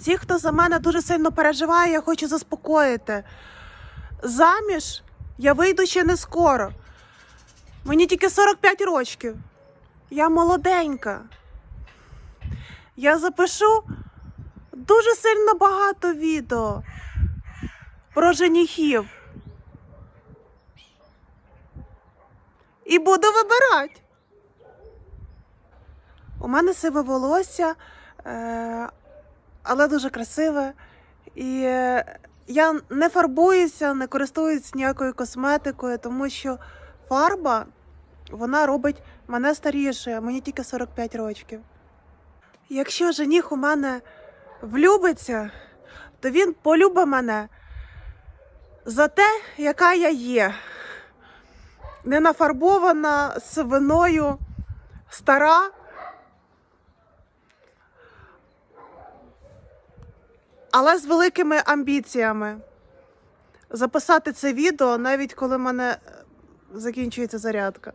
Всі, хто за мене дуже сильно переживає, я хочу заспокоїти. Заміж я вийду ще не скоро. Мені тільки 45 років. Я молоденька. Я запишу дуже сильно багато відео про женихів. І буду вибирати. У мене сиве волосся, е, але дуже красиве. І е, я не фарбуюся, не користуюсь ніякою косметикою, тому що фарба вона робить мене старішою, мені тільки 45 років. Якщо жених у мене влюбиться, то він полюбить мене за те, яка я є. Не нафарбована свиною, стара. Але з великими амбіціями. Записати це відео навіть коли в мене е, закінчується зарядка.